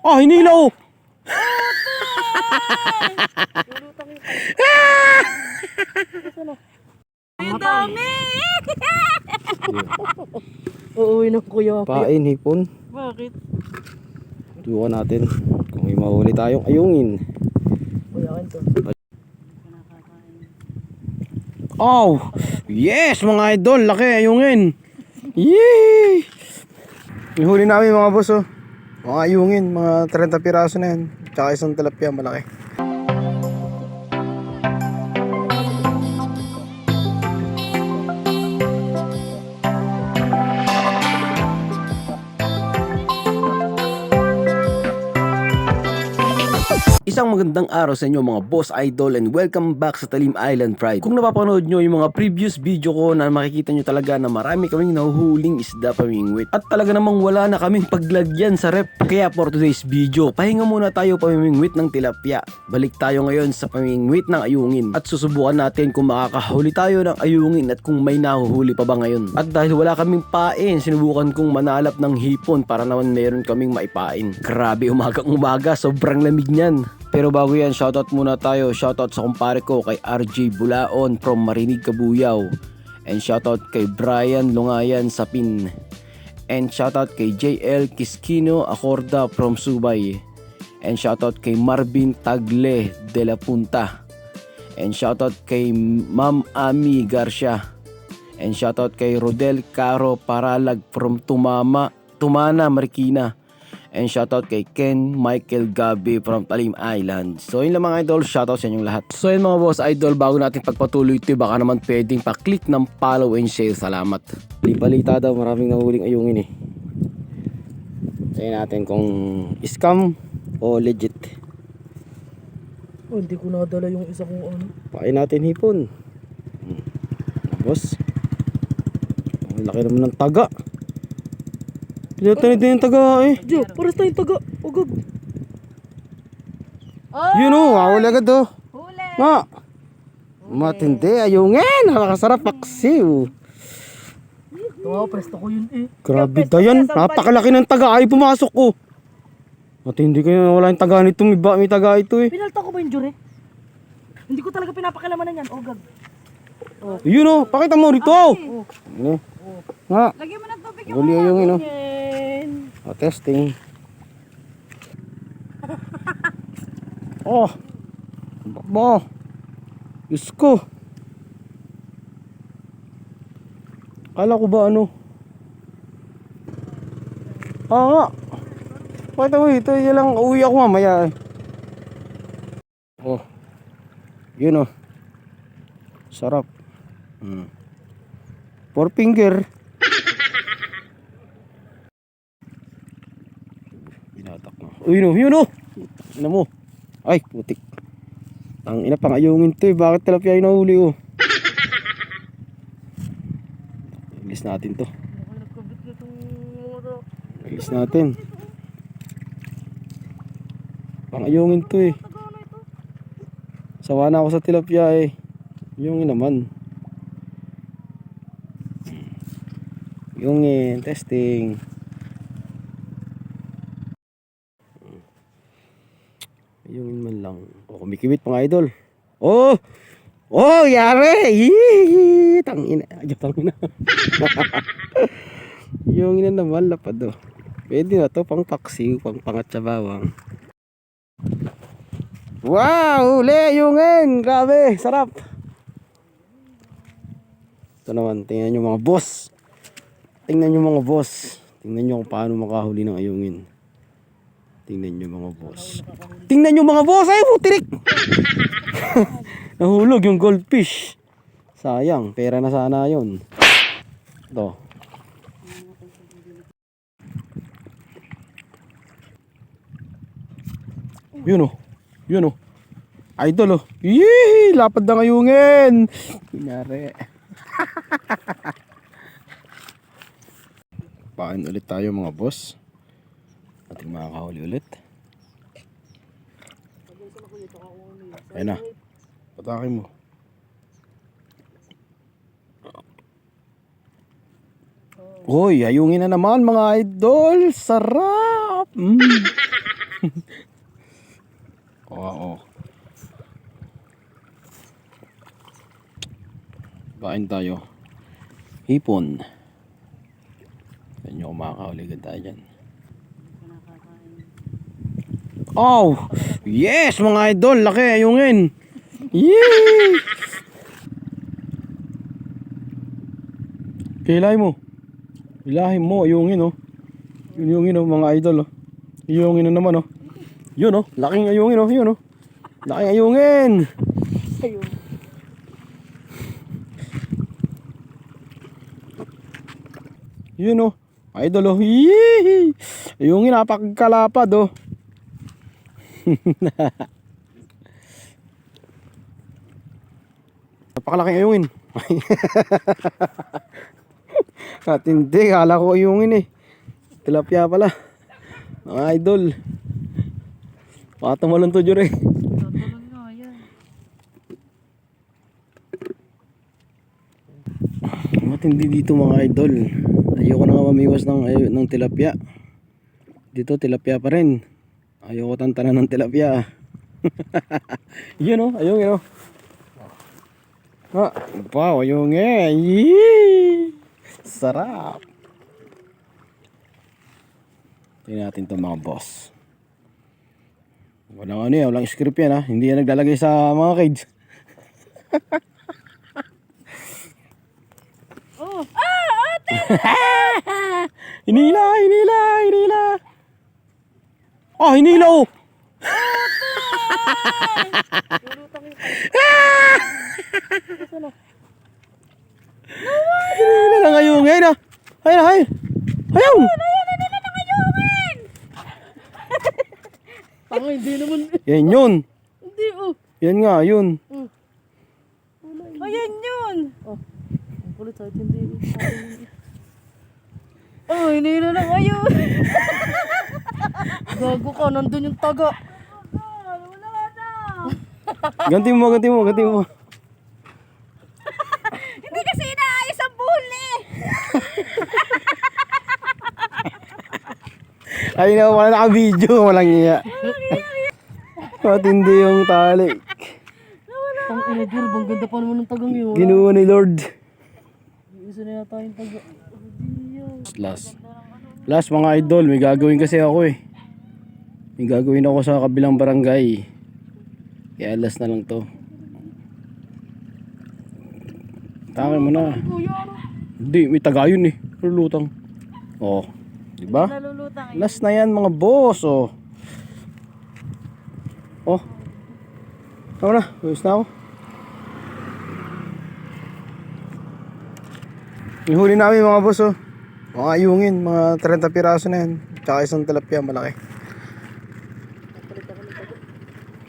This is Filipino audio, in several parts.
Ah, hinila oh. Ang dami! Uuwi ng kuya. Pain, hipon. Bakit? Tuwan natin kung may mahuli tayong ayungin. Kuya kan to. Oh, yes mga idol, laki ayungin. Yee! Ihuli namin mga boss oh. Mga ayungin, mga 30 piraso na yan. Tsaka isang tilapia malaki. Isang magandang araw sa inyo mga boss idol and welcome back sa Talim Island Pride. Kung napapanood nyo yung mga previous video ko na makikita nyo talaga na marami kaming nahuhuling isda pamingwit. At talaga namang wala na kaming paglagyan sa rep. Kaya for today's video, pahinga muna tayo pamimingwit ng tilapia. Balik tayo ngayon sa pamimingwit ng ayungin. At susubukan natin kung makakahuli tayo ng ayungin at kung may nahuhuli pa ba ngayon. At dahil wala kaming pain, sinubukan kong manalap ng hipon para naman meron kaming maipain. Grabe umagang umaga, sobrang lamig niyan. Pero bago yan, shoutout muna tayo. Shoutout sa kumpare ko kay RJ Bulaon from Marinig Kabuyaw. And shoutout kay Brian Lungayan sa PIN. And shoutout kay JL Kiskino Acorda from Subay. And shoutout kay Marvin Tagle de la Punta. And shoutout kay Ma'am Ami Garcia. And shoutout kay Rodel Caro Paralag from Tumama, Tumana, Marikina. And shoutout kay Ken Michael Gabi from Talim Island. So yun lang mga idol, shoutout sa inyong lahat. So yun mga boss idol, bago natin pagpatuloy ito, baka naman pwedeng pa-click ng follow and share. Salamat. Balita daw, maraming nahuling ayungin eh. Sayin natin kung scam o legit. Oh, hindi ko nadala yung isa kong ano. Pain natin hipon. Hmm. Boss. Ang laki naman ng taga. Pinatay din yung taga eh. Jo, pares tayong taga. Ugag. Oh! Yun o, awal agad oh. Huli! Nga. Matindi, ayungin. Nakakasarap paksiw. Wow, presto ko yun eh. Grabe dayan. Napakalaki ng taga. Ay, pumasok ko. Matindi kayo. Wala yung taga nito. May, ba, may taga ito eh. Pinalta ko ba yung jure? Hindi ko talaga pinapakilamanan yan. Ugag. Yun o, pakita mo rito. Ano? Nga. Lagyan mo ng tubig Huli ayungin o. Yan. O, testing. oh. Ba. Diyos ko. Kala ko ba ano? Ah nga. Pakita mo ito. Yan lang. Uwi ako mamaya eh. Oh. Yun oh. Sarap. Hmm. Four finger. Binatak mo. Uy, no, yun no. Ina mo. Ay, putik. Ang ina pang ayungin to eh. Bakit tilapia yung nahuli oh? Release natin to. Release natin. Pang ayungin to eh. Sawa na ako sa tilapia eh. Yung naman. Yungin, testing. Yungin man lang. O, kumikibit mga idol. Oh! Oh, yari! Yee! Tangina. Ay, tangina. Yungin na naman, lapad oh. Pwede na to, pang paksiw, pang pangat sa bawang. Wow! Uli! Yungin! Grabe! Sarap! Ito naman, tingnan nyo mga boss. Tingnan nyo mga boss. Tingnan nyo kung paano makahuli ng ayungin. Tingnan nyo mga boss. Tingnan nyo mga boss! Ay, putirik! Nahulog yung goldfish. Sayang, pera na sana yon. Ito. Yun oh. Yun oh. Idol oh. Yee! Lapad na ngayungin. Kunyari. Pain ulit tayo mga boss. Ating makakahuli ulit. Ayun na. Patakin mo. Hoy, ayungin na naman mga idol. Sarap. Mm. Oo. Kain tayo. Hipon. Kumakauligan tayo dyan. Oh! Yes mga idol! Laki ayungin! Yee! Kilay mo. Ilahin mo, ayungin oh. Yun ayungin oh mga idol oh. Ayungin na naman oh. Yun oh, laking ayungin oh, yun oh. Laking ayungin. Ayun. Yun oh. Idol oh. Yee! Ayungin napakakalapad oh. Napakalaking ayungin. At hindi, kala ko ayungin eh. Tilapia pala. Mga idol. Baka tumalon to Jure. Tatulog nga yan. Matindi dito mga idol. Ayoko na mamiwas ng, ay, ng tilapia. Dito tilapia pa rin. Ayoko tantanan ng tilapia. Yun oh, ayun oh. Ah, wow, ayun eh. Sarap. Tingnan natin to mga boss. Walang ano yan, walang script yan ha. Hindi yan naglalagay sa mga cage. Oh! Ah! Ate! Hinila, hinila, hinila. Oh, hinila oh. Hinila na ngayon, ngayon na. Ayun, ayun. Ayun. Tanga, hindi naman. Yan yun. Hindi, oh. Yan nga, yun. Ayan yun! Ang kulit, kahit hindi. Oh, hinila na kayo! Gago ka, nandun yung taga. Wala na! Ganti mo, ganti mo, ganti mo. Hindi kasi inaayos ang buhol eh! Ay na, wala naka-video, walang iya. Matindi yung tali. Tang ina, Jul, bang ganda pa naman ng tagang yun. Ginuha ni Lord. Isa na yata yung taga. Last. Last mga idol, may gagawin kasi ako eh. May gagawin ako sa kabilang barangay. Kaya last na lang to. Tama mo na. Hindi, may tagayon eh. Lulutang. Oh, di ba? Eh. Last na yan mga boss, oh. Oh. Tama na, ayos na ako. Yung huli namin mga boss, oh. Mga ayungin, mga 30 piraso na yan. Tsaka isang tilapia, malaki.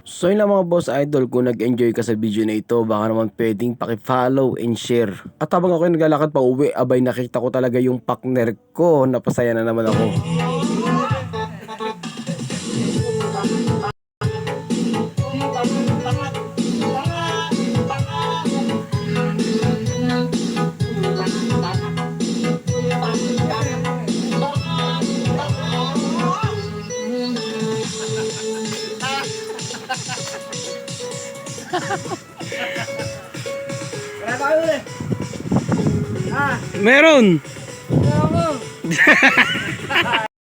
So yun lang mga boss idol, kung nag-enjoy ka sa video na ito, baka naman pwedeng paki-follow and share. At habang ako naglalakad pa uwi, abay nakita ko talaga yung partner ko, napasaya na naman ako. Meron!